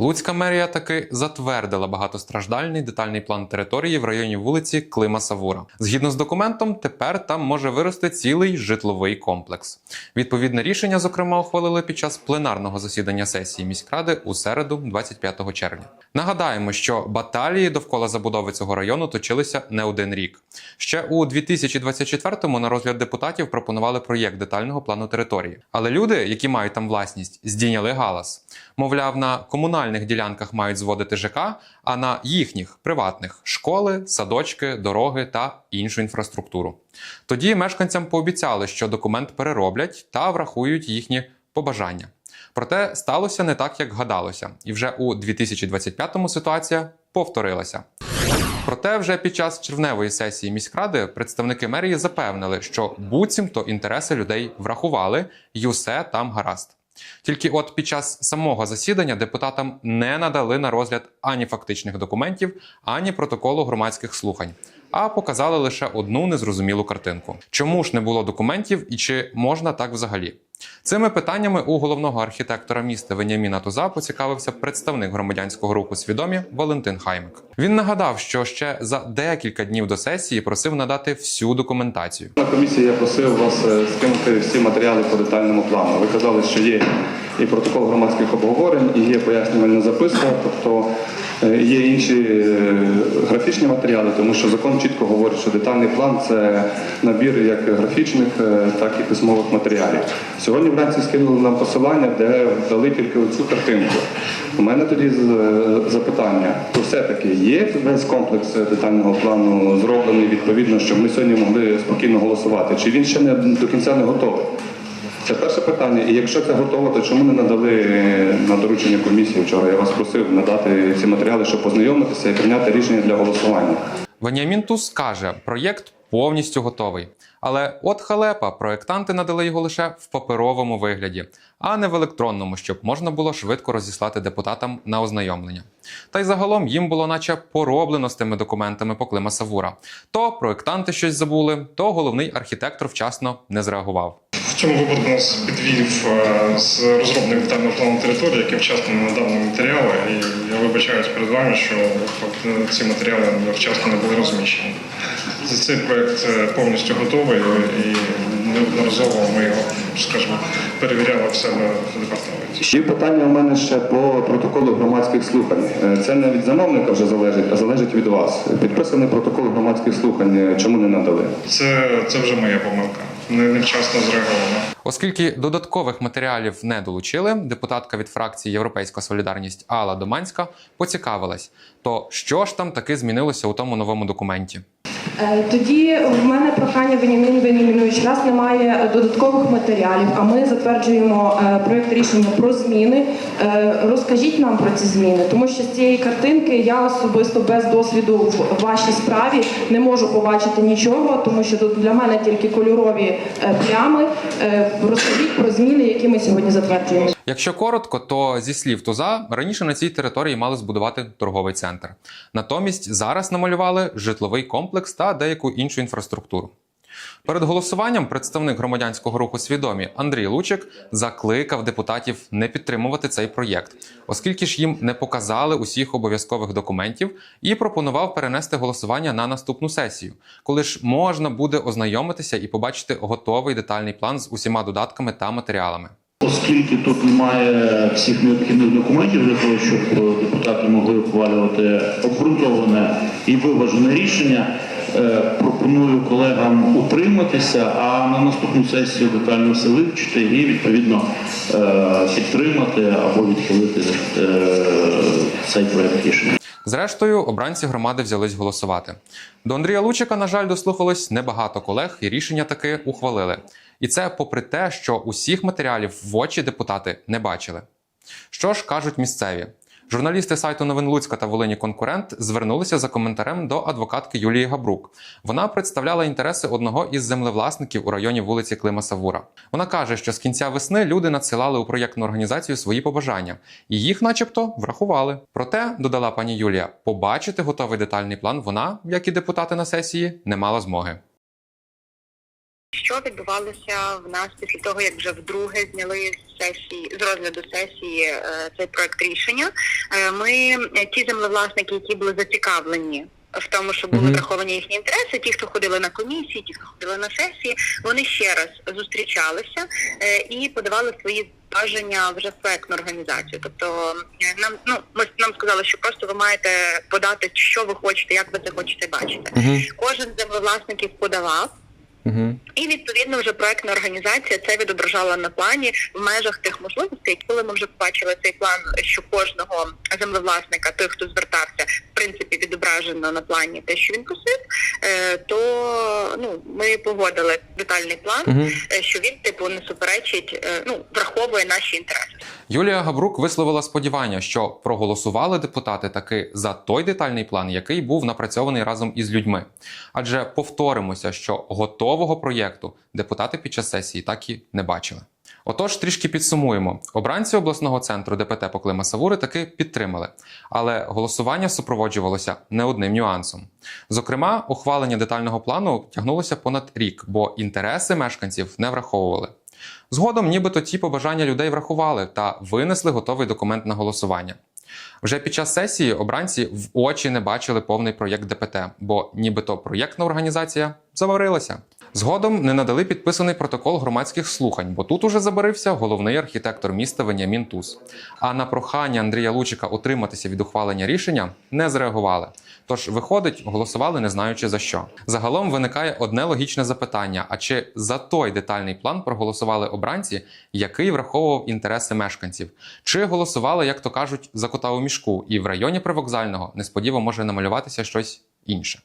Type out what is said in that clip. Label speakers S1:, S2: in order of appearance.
S1: Луцька мерія таки затвердила багатостраждальний детальний план території в районі вулиці Клима Савура. Згідно з документом, тепер там може вирости цілий житловий комплекс. Відповідне рішення, зокрема, ухвалили під час пленарного засідання сесії міськради у середу, 25 червня. Нагадаємо, що баталії довкола забудови цього району точилися не один рік. Ще у 2024-му на розгляд депутатів пропонували проєкт детального плану території. Але люди, які мають там власність, здійняли галас. Мовляв, на комунальних ділянках мають зводити ЖК, а на їхніх приватних школи, садочки, дороги та іншу інфраструктуру. Тоді мешканцям пообіцяли, що документ перероблять та врахують їхні побажання. Проте сталося не так, як гадалося, і вже у 2025-му ситуація повторилася. Проте, вже під час червневої сесії міськради представники мерії запевнили, що буцімто інтереси людей врахували, і усе там гаразд. Тільки от під час самого засідання депутатам не надали на розгляд ані фактичних документів, ані протоколу громадських слухань, а показали лише одну незрозумілу картинку. Чому ж не було документів і чи можна так взагалі? Цими питаннями у головного архітектора міста Веніаміна Туза поцікавився представник громадянського руху свідомі Валентин Хаймик. Він нагадав, що ще за декілька днів до сесії просив надати всю документацію.
S2: На комісії я просив вас е, скинути всі матеріали по детальному плану. Ви казали, що є і протокол громадських обговорень, і є пояснювальна записка, тобто є інші е, графічні матеріали, тому що закон чітко говорить, що детальний план це набір як графічних, е, так і письмових матеріалів. Сьогодні вранці скинули нам посилання, де дали тільки оцю картинку. У мене тоді запитання: то все-таки є весь комплекс детального плану зроблений відповідно, щоб ми сьогодні могли спокійно голосувати? Чи він ще не до кінця не готовий? Це перше питання. І якщо це готово, то чому не надали е, на доручення комісії вчора? Я вас просив надати ці матеріали, щоб познайомитися і прийняти рішення для голосування.
S1: Веніамін Туз каже, проєкт повністю готовий. Але от халепа, проєктанти надали його лише в паперовому вигляді, а не в електронному, щоб можна було швидко розіслати депутатам на ознайомлення. Та й загалом їм було наче пороблено з тими документами по Клима Савура. То проєктанти щось забули, то головний архітектор вчасно не зреагував.
S3: В цьому випадку нас підвів е, з розробник детального плану території, який вчасно не надав нам матеріали. І я вибачаюсь перед вами, що ці матеріали вчасно не були розміщені. Цей проект е, повністю готовий і неодноразово ми його, скажімо, перевіряли в себе в департаменті.
S2: І питання у мене ще по протоколу громадських слухань. Е, Це не від замовника вже залежить, а залежить від вас. Підписаний протокол громадських слухань. е, Чому не надали?
S3: Це, це вже моя помилка. Не- Невчасно зреаговано.
S1: Оскільки додаткових матеріалів не долучили, депутатка від фракції Європейська Солідарність Алла Доманська поцікавилась, то що ж там таки змінилося у тому новому документі.
S4: Е, Тоді в мене прохання Венімін Венімінович, раз немає додаткових матеріалів, а ми затверджуємо е, проєкт рішення про зміни. Е, Розкажіть нам про ці зміни, тому що з цієї картинки я особисто без досвіду в вашій справі не можу побачити нічого, тому що тут для мене тільки кольорові плями. Розкажіть про зміни, які ми сьогодні затверджуємо.
S1: Якщо коротко, то зі слів Туза раніше на цій території мали збудувати торговий центр. Натомість зараз намалювали житловий комплекс та деяку іншу інфраструктуру. Перед голосуванням представник громадянського руху свідомі Андрій Лучик закликав депутатів не підтримувати цей проєкт, оскільки ж їм не показали усіх обов'язкових документів і пропонував перенести голосування на наступну сесію, коли ж можна буде ознайомитися і побачити готовий детальний план з усіма додатками та матеріалами.
S5: Оскільки тут немає всіх необхідних документів для того, щоб е, депутати могли ухвалювати обґрунтоване і виважене рішення, е, пропоную колегам утриматися, а на наступну сесію детально все вивчити і відповідно е, підтримати або відхилити цей проект рішення.
S1: Зрештою, обранці громади взялись голосувати. До Андрія Лучика, на жаль, дослухалось небагато колег, і рішення таки ухвалили. І це попри те, що усіх матеріалів в очі депутати не бачили. Що ж кажуть місцеві? Журналісти сайту новин Луцька та Волині Конкурент звернулися за коментарем до адвокатки Юлії Габрук. Вона представляла інтереси одного із землевласників у районі вулиці Клима Савура. Вона каже, що з кінця весни люди надсилали у проєктну організацію свої побажання, і їх, начебто, врахували. Проте, додала пані Юлія, побачити готовий детальний план вона, як і депутати на сесії, не мала змоги.
S6: Що відбувалося в нас після того, як вже вдруге зняли з сесії з розгляду сесії е, цей проект рішення? Е, Ми е, ті землевласники, які були зацікавлені. В тому, що були враховані їхні інтереси, ті, хто ходили на комісії, ті, хто ходили на сесії, вони ще раз зустрічалися і подавали свої бажання вже в проектну організацію. Тобто нам ну ми нам сказали, що просто ви маєте подати, що ви хочете, як ви це хочете бачити. Кожен землевласників подавав.
S1: Угу.
S6: І відповідно вже проектна організація це відображала на плані в межах тих можливостей. Коли ми вже побачили цей план, що кожного землевласника, той, хто звертався, в принципі відображено на плані те, що він просив, то ну ми погодили детальний план,
S1: Угу.
S6: е, що він типу не суперечить, е, ну враховує наші інтереси.
S1: Юлія Габрук висловила сподівання, що проголосували депутати таки за той детальний план, який був напрацьований разом із людьми. Адже повторимося, що готового проєкту депутати під час сесії так і не бачили. Отож, трішки підсумуємо. Обранці обласного центру ДПТ по Клима Савури таки підтримали, але голосування супроводжувалося не одним нюансом. Зокрема, ухвалення детального плану тягнулося понад рік, бо інтереси мешканців не враховували. Згодом, нібито ті побажання людей врахували та винесли готовий документ на голосування. Вже під час сесії обранці в очі не бачили повний проєкт ДПТ, бо нібито проєктна організація заварилася. Згодом не надали підписаний протокол громадських слухань, бо тут уже забарився головний архітектор міста Веніамін Туз. А на прохання Андрія Лучика утриматися від ухвалення рішення не зреагували. Тож, виходить, голосували не знаючи за що. Загалом виникає одне логічне запитання: а чи за той детальний план проголосували обранці, який враховував інтереси мешканців? Чи голосували, як то кажуть, за кота у мішку, і в районі привокзального несподівано може намалюватися щось інше?